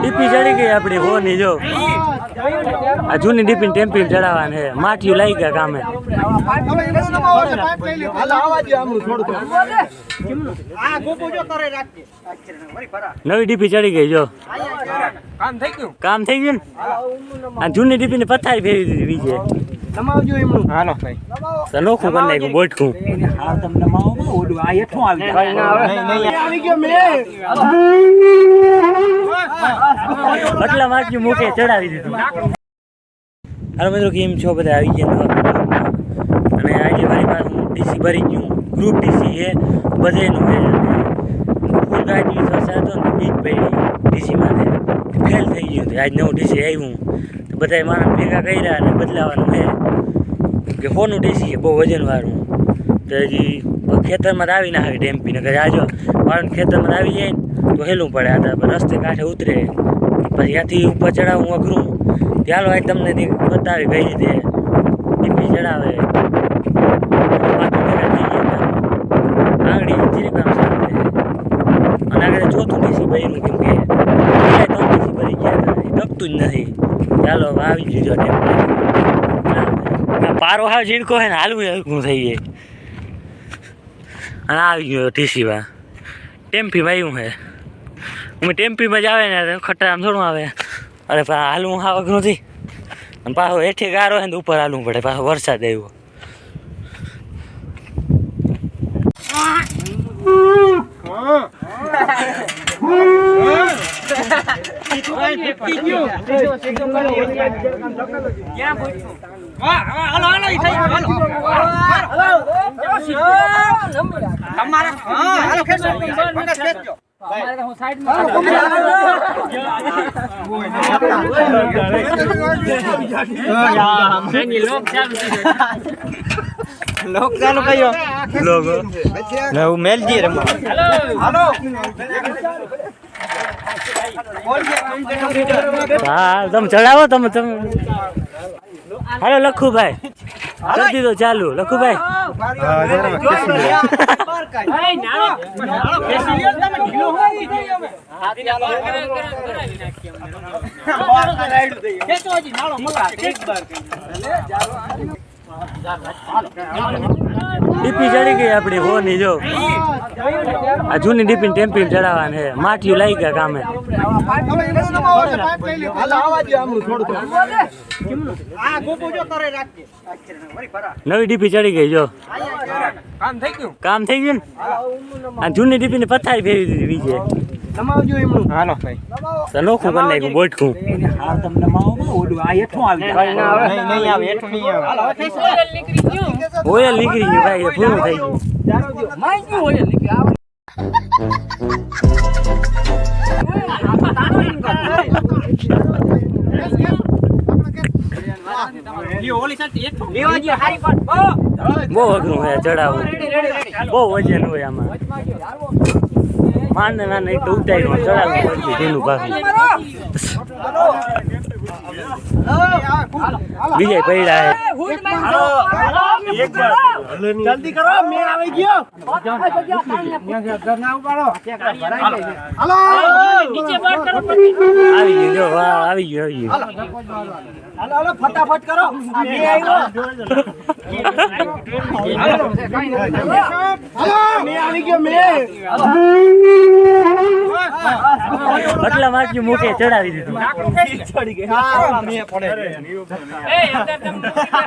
DP ચડી ગઈ આપડી હો ની જો. આ જૂની ડીપી ટેમ્પી ચડાવવાની છે. માઠિયું લઈ ગયા કામે. નવી ડીપી ચડી ગઈ જો. કામ થઈ ગયું? કામ થઈ ગયું ને? આ જૂની ડીપી ને પથારી ફેરવી દીધી બીજે. હાલો. ભાઈ તો નોખું કરી નાખ્યું મે બટલા માઠિયું મૂકે ચડાવી દીધું હાલો મિત્રો કેમ છો બધા? આવી ગયા અને આજે મારી પાસે હું ડીસી ભરી ગયું ગ્રુપ ડીસી એ બધેનું છે. ફૂલ ગાડી ફસાતો ને બીજ પડી. ડીસીમાં ફેલ થઈ ગયું હતું આજ નવું ડીસી આવ્યું. તો બધા માણસ ભેગા કર્યા અને બદલાવાનું છે. કે ફોનું ડીસી છે બહુ વજનવાળું તો હજી ખેતરમાં આવી ના આવે ડેમ્પીને કે આજો. પણ ખેતરમાં આવી જાય ને, તો હેલું પડે. આ રસ્તે કાંઠે ઉતરે. પછી ત્યાંથી ઉપર ચડાવું, અઘરું. ચાલો આજ તમને બતાવી કઈ રીતે ડીપી ચડાવે. આંગળી જીરી કામ સારું અને આગળ ચોથું ડીસી ભર્યું, કેમ કે ત્રણ ડીસી ભરી ગયા હતા. એ દબતું જ નથી. ચાલો આવી જજો ટેમ્પો પારો હાવ ઝીણકો હે ને હાલવું હલકું થઈ જાય. અને આવી ગયો ટીસીમાં. ટેમ્પી વાયું હે. અમે ટેમ્પીમાં જ આવે ને ખટ્ટા આમ થોડું આવે. અરે હાલવું હા વગર નથી. અને પાછો હેઠે ગારો હોય ને ઉપર હાલવું પડે. પાછો વરસાદ આવ્યો. હાલો લોક ચાલુ કયો લોગો હું મેલજી રમવા હાલો હા તમે ચડાવો તમે તમે હાલો લખુભાઈ. કરી દીધો ચાલુ. લખુભાઈ. ડીપી ચડી ગઈ આપણી હો ની જો. આ જૂની ડીપી ટેમ્પી ચડાવવાની છે. માઠિયું લાગી ગયા કામે. નવી ડીપી ચડી ગઈ જો. કામ થઈ ગયું? કામ થઈ ગયું ને? આ જૂની ડીપી ને પથારી ફેરવી દીધી બીજે. હાલો. ભાઈ તો નોખું કરી નાખ્યું બોટકું નહીં નહીં આવે. એટલું નહીં આવે હાલો નીકળી ખેંચો ઓયલ નીકળી ગયું ભાઈ પૂરું થઈ ગયું. બહુ અઘરું હોય ચડાવવું. બહુ વજન હોય આમાં. માંડ ના નહીં તો ઉતારી ચડાવવું પડશે પેલું પાછું બીજા પડ્યા હે. જલ્દી કરો મેળ આવી ગયો. આવી ગયો આવી ગયું. આવી ગયું હાલો હાલો ફટાફટ કરો. મેળ આવ્યો હાલો. આવી ગયો મેળ. એટલા માર્ક્યું મૂકે ચડાવી દીધું. હા મેળ પડે.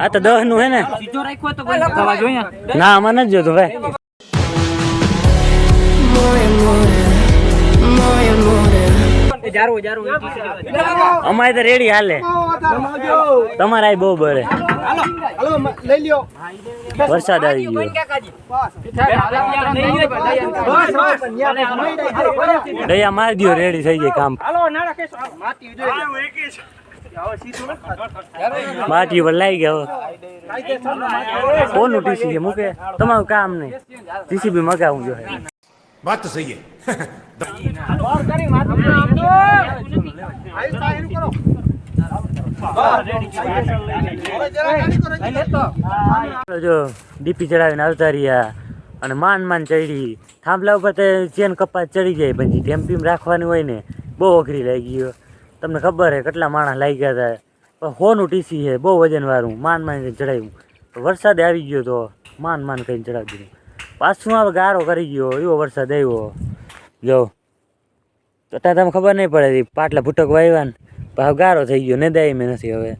આ તો દહનું? હે ને ના અમારે નથી જોતું ભાઈ. અમારે તો રેડી હાલે. તમારે આ બહુ બળે. હાલો લઈ લ્યો. વરસાદ આવી ગયો. દયા માર દો રેડી થઈ ગઈ કામ. માટી પર લાઈ ગયો. કોનું ટીસી મૂકે? તમારું કામ નહીં. ટીસીબી મગાવું જોઈએ વાત તો સહી ડીપી ચડાવીને આવતા રહ્યા અને માન માન ચડી. થાંભલા ઉપર તે ચેન કપાસ ચડી જાય, પછી ટેમ્પીમાં રાખવાની હોય ને, બહુ અઘરી લાગી ગયો. તમને ખબર હે કેટલા માણસ લાગ્યા હતા. પણ હોનું ટીસી છે બહુ વજનવાળું માન માન ચડાવ્યું વરસાદ આવી ગયો તો માન માન કરીને ચડાવી દીધું. પાછું હવે ગારો કરી ગયો, એવો વરસાદ આવ્યો. જો ત્યાં તમને ખબર નહીં પડે, પાટલા ભૂટક વાવ્યા ને ભાવ ગારો થઈ ગયો ને દાય નથી હવે.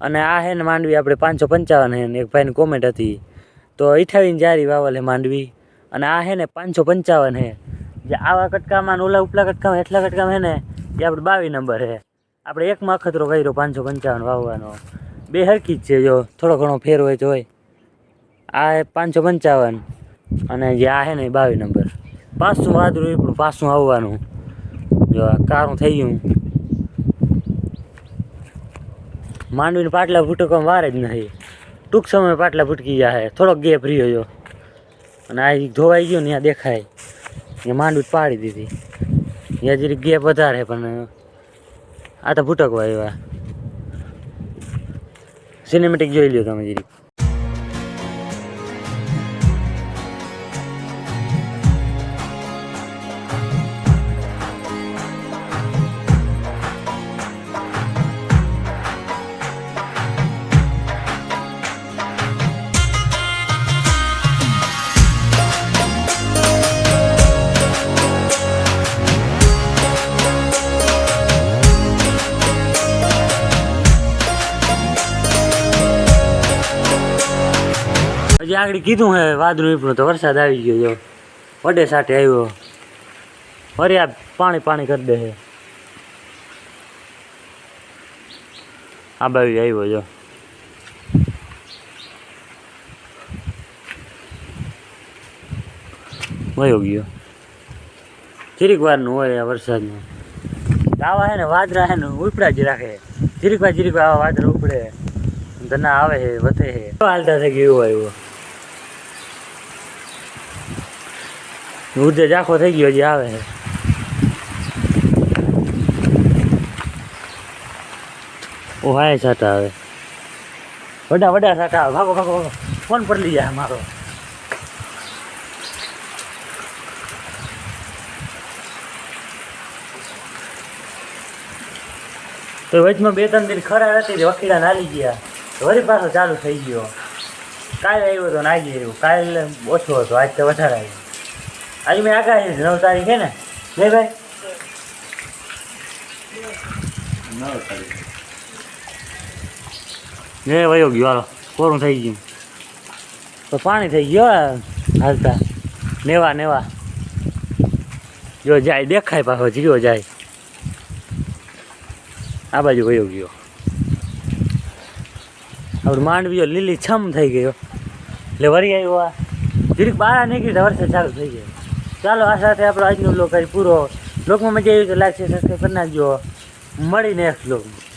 અને આ હે ને માંડવી આપણે પાંચસો પંચાવન હે ને, એક ભાઈની કોમેન્ટ હતી. તો અઠાવીને જારી વાવલ હે માંડવી. અને આ હે ને પાંચસો પંચાવન હે. જે આવા કટકામાં ઓલા ઉપલા કટકામાં, એટલા કટકામાં હે ને, એ આપણે બાવીસ નંબર હે. આપણે એકમાં અખતરો કર્યો પાંચસો પંચાવન વાવવાનો. બે હરકી જ છે જો, થોડો ઘણો ફેર હોય તો હોય. આ પાંચસો પંચાવન. અને જે આ હે ને બાવીસ નંબર. પાછું વાદળું પણ પાછું આવવાનું. જો કારું થઈ ગયું. માંડવીને પાટલા ફૂટકવામાં વાર જ નથી ટૂંક સમયમાં પાટલા ફૂટકી જાય થોડોક ગેપ રહ્યો જો અને આ ધોવાઈ ગયો ને ત્યાં દેખાય. એ માંડવી પાડી દીધી. ત્યાં જરીક ગેપ વધારે પણ આ તો ફૂટકવા એવા સિનેમેટિક જોઈ લ્યો તમે જરીક હજી આગળ કીધું હે, વાદળું ઈપણું તો વરસાદ આવી ગયો જો. વડે સાઠે આવ્યો. વરે આ પાણી પાણી કરી દે છે આ બાજુ આવ્યો જો. વયો ગયો. ચીરીક વારનું હોય આ વરસાદનું. આવા હે ને વાદરા હે ને, ઉપડા જ રાખે. ચીરીક વાર ચીરીક આવા વાદરા ઉપડે. ધના આવે છે વધે છે હાલતા થઈ ગયું આવ્યો ઊર્જા જાખો થઈ ગયો હજી આવે. છે ઓ, હાય સાટા આવે વડા વડા સાટા આવે. ભાગો ભાગો ફોન પર લઈ જાય મારો. તો વચમાં બે, ત્રણ દિન ખરા હતી તે વકીડા નાલી ગયા. વળી પાછો ચાલુ થઈ ગયો. કાલે આવ્યો તો નાગી આવ્યો કાલે ઓછો હતો, આજ તો વધારે આવ્યો. આજે મેં છે, નવ તારીખ ને? બે ભાઈ? ને વયો ગયો હાલો. કોરું થઈ ગયું? તો પાણી થઈ ગયો હાલતા. નેવા નેવા. જો જાય દેખાય પાછો જીરો જાય. આ બાજુ વયો ગયો. આપણે માંડવીઓ લીલી છમ થઈ ગયો એટલે વરી આવ્યો આ. જીરીક બહાર નીકળી વરસાદ ચાલુ થઈ ગયો. ચાલો, આ સાથે આપણો આજનો લોક પૂરો. લોકમાં મજા આવી તો લાગશે સબસ્ક્રાઈબ કરી નાખજો. મળી નેક્સ્ટ લોકમાં